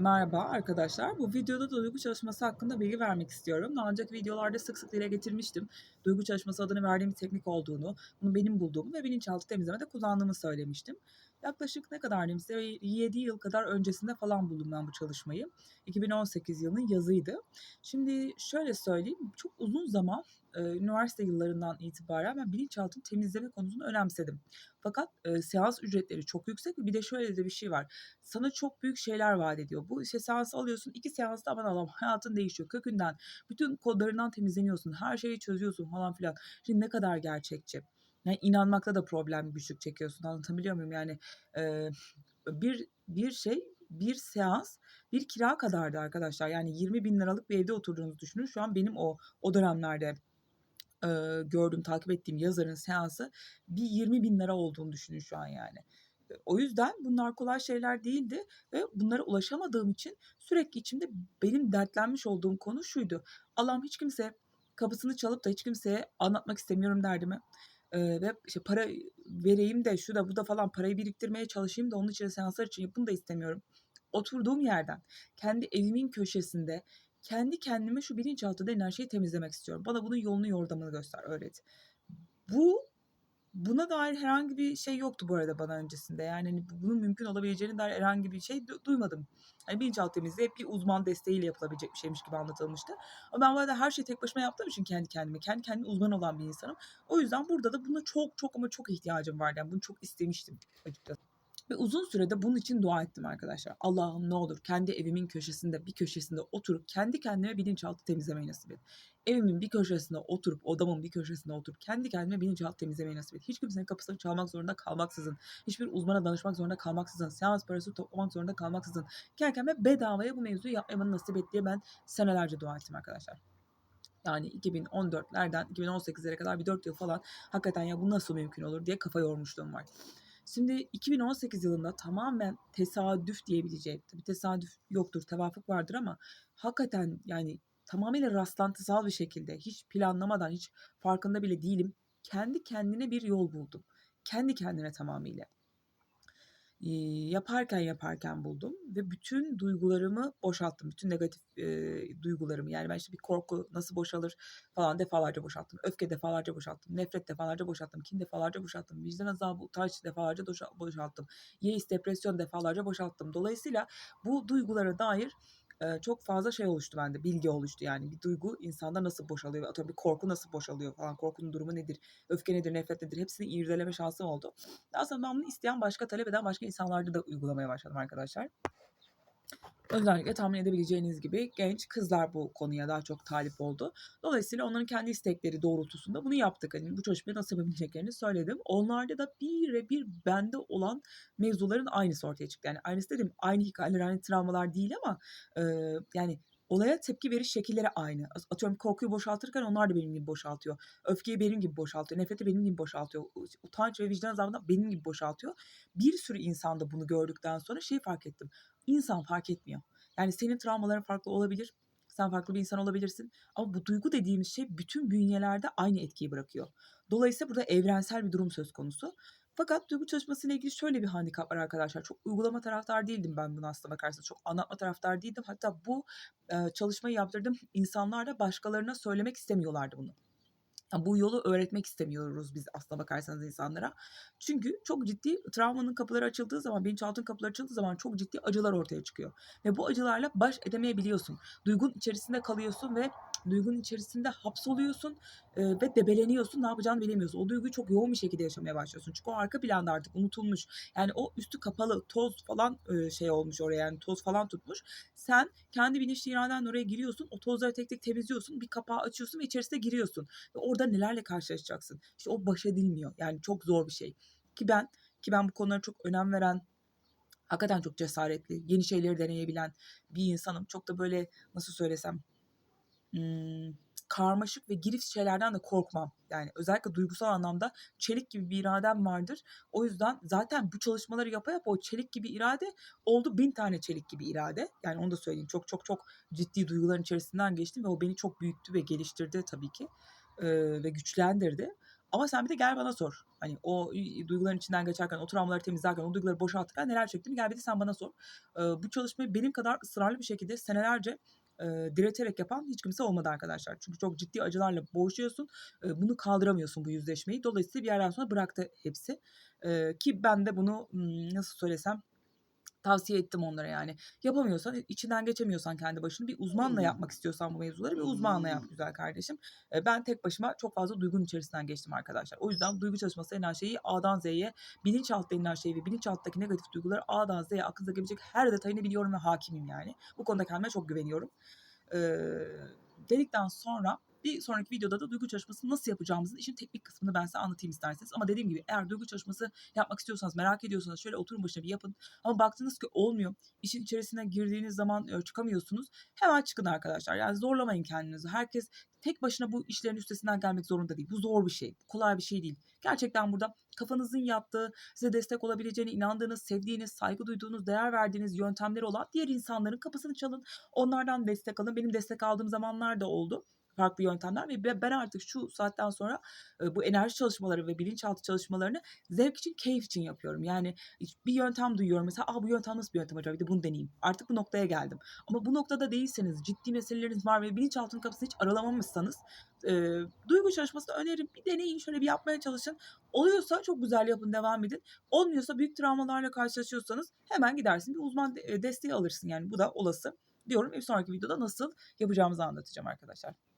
Merhaba arkadaşlar. Bu videoda da duygu çalışması hakkında bilgi vermek istiyorum. Daha önceki videolarda sık sık dile getirmiştim. Duygu çalışması adını verdiğim bir teknik olduğunu, bunu benim bulduğumu ve bilinçaltı temizlemede kullandığımı söylemiştim. Yaklaşık ne kadar diyeyim size 7 yıl kadar öncesinde falan buldum ben bu çalışmayı. 2018 yılının yazıydı. Şimdi şöyle söyleyeyim, çok uzun zaman e, üniversite yıllarından itibaren ben bilinçaltını temizleme konusunu önemsedim. Fakat e, seans ücretleri çok yüksek bir de şöyle de bir şey var. Sana çok büyük şeyler vaat ediyor. Bu işte seansı alıyorsun, iki seansta aman Allah'ım hayatın değişiyor kökünden. Bütün kodlarından temizleniyorsun, her şeyi çözüyorsun falan filan. Şimdi ne kadar gerçekçi. Yani inanmakta da problem güçlük çekiyorsun. Anlatabiliyor muyum? Yani e, bir bir şey bir seans bir kira kadardı arkadaşlar. Yani 20 bin liralık bir evde oturduğunuzu düşünün. Şu an benim o o dönemlerde e, gördüğüm, takip ettiğim yazarın seansı bir 20 bin lira olduğunu düşünün şu an yani. O yüzden bunlar kolay şeyler değildi ve bunlara ulaşamadığım için sürekli içimde benim dertlenmiş olduğum konu şuydu. Allah'ım hiç kimse kapısını çalıp da hiç kimseye anlatmak istemiyorum derdimi. Ee, ve işte para vereyim de şu da bu da falan parayı biriktirmeye çalışayım da onun için seanslar için yapın da istemiyorum. Oturduğum yerden kendi evimin köşesinde kendi kendime şu bilinçaltı denen şeyi temizlemek istiyorum. Bana bunun yolunu yordamını göster, öğret. Bu buna dair herhangi bir şey yoktu bu arada bana öncesinde. Yani hani bunun mümkün olabileceğini dair herhangi bir şey du- duymadım. Hani bilinçaltı temizliği hep bir uzman desteğiyle yapılabilecek bir şeymiş gibi anlatılmıştı. Ama ben bu arada her şeyi tek başıma yaptığım için kendi kendime, kendi kendime uzman olan bir insanım. O yüzden burada da buna çok çok ama çok ihtiyacım vardı. Yani bunu çok istemiştim açıkçası. Ve uzun sürede bunun için dua ettim arkadaşlar. Allah'ım ne olur kendi evimin köşesinde bir köşesinde oturup kendi kendime bilinçaltı temizlemeyi nasip et. Evimin bir köşesinde oturup odamın bir köşesinde oturup kendi kendime bilinçaltı temizlemeyi nasip et. Hiç kimsenin kapısını çalmak zorunda kalmaksızın, hiçbir uzmana danışmak zorunda kalmaksızın, seans parası toplamak zorunda kalmaksızın, kendi kendime bedavaya bu mevzuyu yapmamı nasip et diye ben senelerce dua ettim arkadaşlar. Yani 2014'lerden 2018'lere kadar bir 4 yıl falan hakikaten ya bu nasıl mümkün olur diye kafa yormuşluğum var. Şimdi 2018 yılında tamamen tesadüf diyebileceğim, tabii tesadüf yoktur, tevafuk vardır ama hakikaten yani tamamıyla rastlantısal bir şekilde hiç planlamadan, hiç farkında bile değilim. Kendi kendine bir yol buldum. Kendi kendine tamamıyla yaparken yaparken buldum ve bütün duygularımı boşalttım. Bütün negatif eee, duygularımı yani ben işte bir korku nasıl boşalır falan defalarca boşalttım. Öfke defalarca boşalttım. Nefret defalarca boşalttım. Kin defalarca boşalttım. Vicdan azabı, utanç defalarca boşalttım. Yeis, depresyon defalarca boşalttım. Dolayısıyla bu duygulara dair çok fazla şey oluştu bende. Bilgi oluştu yani. Bir duygu insanda nasıl boşalıyor? Atıyorum bir korku nasıl boşalıyor falan. Korkunun durumu nedir? Öfke nedir? Nefret nedir? Hepsini irdeleme şansım oldu. Daha sonra ben bunu isteyen başka, talep eden başka insanlarda da uygulamaya başladım arkadaşlar. Özellikle tahmin edebileceğiniz gibi genç kızlar bu konuya daha çok talip oldu. Dolayısıyla onların kendi istekleri doğrultusunda bunu yaptık. Hani bu çalışmayı nasıl yapabileceklerini söyledim. Onlarda da bir ve bir bende olan mevzuların aynısı ortaya çıktı. Yani aynısı dedim aynı hikayeler, aynı travmalar değil ama e, yani olaya tepki veriş şekilleri aynı. Atıyorum korkuyu boşaltırken onlar da benim gibi boşaltıyor. Öfkeyi benim gibi boşaltıyor. Nefreti benim gibi boşaltıyor. Utanç ve vicdan azabını benim gibi boşaltıyor. Bir sürü insanda bunu gördükten sonra şeyi fark ettim. İnsan fark etmiyor. Yani senin travmaların farklı olabilir. Sen farklı bir insan olabilirsin. Ama bu duygu dediğimiz şey bütün bünyelerde aynı etkiyi bırakıyor. Dolayısıyla burada evrensel bir durum söz konusu. Fakat duygu çalışmasıyla ilgili şöyle bir handikap var arkadaşlar. Çok uygulama taraftar değildim ben bunu aslında bakarsanız. Çok anlatma taraftar değildim. Hatta bu e, çalışmayı yaptırdığım insanlar da başkalarına söylemek istemiyorlardı bunu. Ya bu yolu öğretmek istemiyoruz biz aslına bakarsanız insanlara. Çünkü çok ciddi travmanın kapıları açıldığı zaman, bilinçaltının kapıları açıldığı zaman çok ciddi acılar ortaya çıkıyor. Ve bu acılarla baş edemeyebiliyorsun. Duygun içerisinde kalıyorsun ve duygunun içerisinde hapsoluyorsun e, ve debeleniyorsun. Ne yapacağını bilemiyorsun. O duyguyu çok yoğun bir şekilde yaşamaya başlıyorsun. Çünkü o arka planda artık unutulmuş. Yani o üstü kapalı toz falan e, şey olmuş oraya yani toz falan tutmuş. Sen kendi bilinçli iraden oraya giriyorsun. O tozları tek tek temizliyorsun. Bir kapağı açıyorsun ve içerisine giriyorsun. Ve orada nelerle karşılaşacaksın? İşte o baş edilmiyor. Yani çok zor bir şey. Ki ben ki ben bu konulara çok önem veren hakikaten çok cesaretli, yeni şeyleri deneyebilen bir insanım. Çok da böyle nasıl söylesem hmm, karmaşık ve girift şeylerden de korkmam. Yani özellikle duygusal anlamda çelik gibi bir iradem vardır. O yüzden zaten bu çalışmaları yapa yapa o çelik gibi irade oldu bin tane çelik gibi irade. Yani onu da söyleyeyim. Çok çok çok ciddi duyguların içerisinden geçtim ve o beni çok büyüttü ve geliştirdi tabii ki. Ee, ve güçlendirdi. Ama sen bir de gel bana sor. Hani o duyguların içinden geçerken, o travmaları temizlerken, o duyguları boşaltırken neler çektiğimi gel bir de sen bana sor. Eee, bu çalışmayı benim kadar ısrarlı bir şekilde senelerce, eee, direterek yapan hiç kimse olmadı arkadaşlar. Çünkü çok ciddi acılarla boğuşuyorsun. Eee, bunu kaldıramıyorsun bu yüzleşmeyi. Dolayısıyla bir yerden sonra bıraktı hepsi. Eee, ki ben de bunu, nasıl söylesem, tavsiye ettim onlara yani. Yapamıyorsan, içinden geçemiyorsan kendi başına bir uzmanla yapmak istiyorsan bu mevzuları bir uzmanla yap güzel kardeşim. Ben tek başıma çok fazla duygunun içerisinden geçtim arkadaşlar. O yüzden duygu çalışması denilen şeyi A'dan Z'ye, bilinçaltı denilen şeyi ve bilinçaltındaki negatif duyguları A'dan Z'ye aklınıza gelebilecek her detayını biliyorum ve hâkimim yani. Bu konuda kendime çok güveniyorum. Eee, dedikten sonra bir sonraki videoda da duygu çalışmasını nasıl yapacağımızın işin teknik kısmını ben size anlatayım isterseniz. Ama dediğim gibi eğer duygu çalışması yapmak istiyorsanız, merak ediyorsanız şöyle oturun başına bir yapın. Ama baktınız ki olmuyor, işin içerisine girdiğiniz zaman, eee, çıkamıyorsunuz, hemen çıkın arkadaşlar. Yani zorlamayın kendinizi. Herkes tek başına bu işlerin üstesinden gelmek zorunda değil. Bu zor bir şey, kolay bir şey değil. Gerçekten burada kafanızın yattığı, size destek olabileceğine inandığınız, sevdiğiniz, saygı duyduğunuz, değer verdiğiniz yöntemleri olan diğer insanların kapısını çalın. Onlardan destek alın. Benim destek aldığım zamanlar da oldu, farklı yöntemler ve be ben artık şu saatten sonra, bu enerji çalışmaları ve bilinçaltı çalışmalarını zevk için, keyif için yapıyorum. Yani bir yöntem duyuyorum mesela, "A, bu yöntem nasıl bir yöntem acaba? Bir de bunu deneyeyim." Artık bu noktaya geldim. Ama bu noktada değilseniz, ciddi meseleleriniz var ve bilinçaltının kapısını hiç aralamamışsanız, eee, duygu çalışmasını öneririm. Bir deneyin, şöyle bir yapmaya çalışın. Oluyorsa çok güzel yapın, devam edin. Olmuyorsa büyük travmalarla karşılaşıyorsanız hemen gidersin, bir uzman desteği alırsın yani bu da olası diyorum bir sonraki videoda nasıl yapacağımızı anlatacağım arkadaşlar.